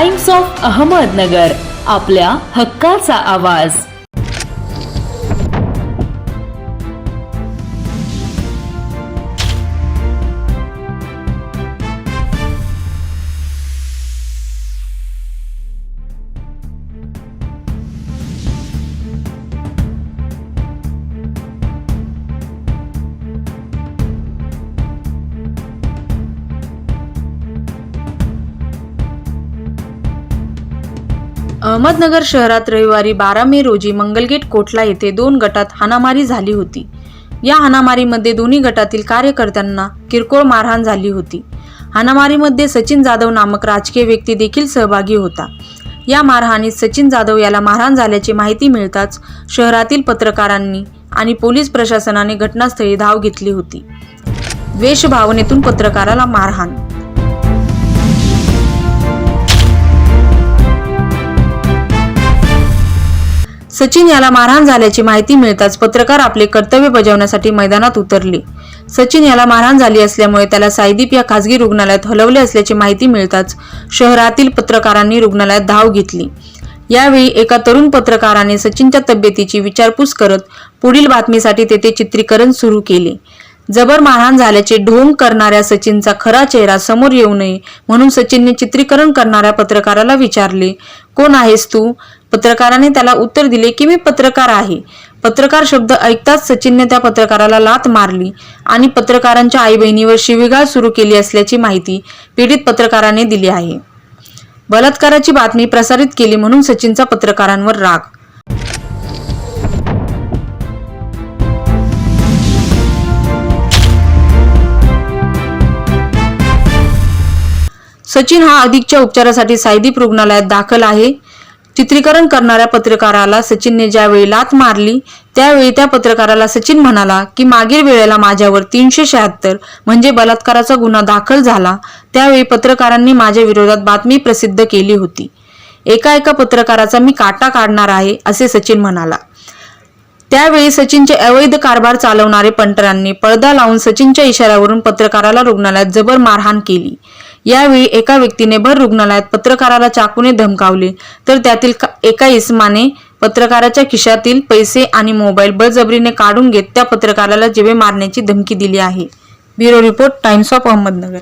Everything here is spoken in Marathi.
टाइम्स ऑफ अहमदनगर आपल्या हक्काचा आवाज. अहमदनगर शहरात रविवारी बारा मे रोजी मंगलगेट कोटला येथे दोन गटात हाणामारी झाली होती. या हाणामारीमध्ये दोन्ही गटातील कार्यकर्त्यांना किरकोळ मारहाण झाली होती. हाणामारीमध्ये सचिन जाधव नामक राजकीय व्यक्ती देखील सहभागी होता. या मारहाणीत सचिन जाधव याला मारहाण झाल्याची माहिती मिळताच शहरातील पत्रकारांनी आणि पोलीस प्रशासनाने घटनास्थळी धाव घेतली होती. द्वेषभावनेतून पत्रकाराला मारहाण सचिन याला मारहाण झाल्याची माहिती मिळताच पत्रकार आपले कर्तव्य बजावण्यासाठी मैदानात उतरले. सचिन याला मारहाण झाली असल्यामुळे त्याला सायदीप या खासगी रुग्णालयात हलवले असल्याची माहिती मिळताच शहरातील पत्रकारांनी रुग्णालयात धाव घेतली. यावेळी एका तरुण पत्रकाराने सचिनच्या तब्येतीची विचारपूस करत पुढील बातमीसाठी तेथे चित्रीकरण सुरू केले. जबर मारहाण झाल्याचे ढोंग करणाऱ्या सचिनचा खरा चेहरा समोर येऊ नये म्हणून सचिनने चित्रीकरण करणाऱ्या पत्रकाराला विचारले कोण आहेस तू? पत्रकाराने त्याला उत्तर दिले की मी पत्रकार आहे. पत्रकार शब्द ऐकताच सचिनने त्या पत्रकाराला लात मारली आणि पत्रकारांच्या आई बहिणीवर शिवीगाळ सुरू केली असल्याची माहिती पीडित पत्रकाराने दिली आहे. बलात्काराची बातमी प्रसारित केली म्हणून सचिनचा पत्रकारांवर राग सचिन हा अधिकच्या उपचारासाठी सायदीप रुग्णालयात दाखल आहे. चित्रीकरण करणाऱ्या पत्रकाराला सचिनने ज्यावेळी लात मारली त्यावेळी त्या पत्रकाराला सचिन म्हणाला की मागील वेळेला माझ्यावर तीनशे शहात्तर म्हणजे बलात्काराचा गुन्हा दाखल झाला. त्यावेळी पत्रकारांनी माझ्या विरोधात बातमी प्रसिद्ध केली होती. एका एका पत्रकाराचा मी काटा काढणार आहे असे सचिन म्हणाला. त्यावेळी सचिनचे अवैध कारभार चालवणारे पंटरांनी पडदा लावून सचिनच्या इशाऱ्यावरून पत्रकाराला रुग्णालयात जबर मारहाण केली. यावेळी एका व्यक्तीने भर रुग्णालयात पत्रकाराला चाकूने धमकावले. तर त्यातील एका इसमाने पत्रकाराच्या खिशातील पैसे आणि मोबाईल बळजबरीने काढून घेत त्या पत्रकाराला जिवे मारण्याची धमकी दिली आहे. Bureau report Times of Ahmednagar.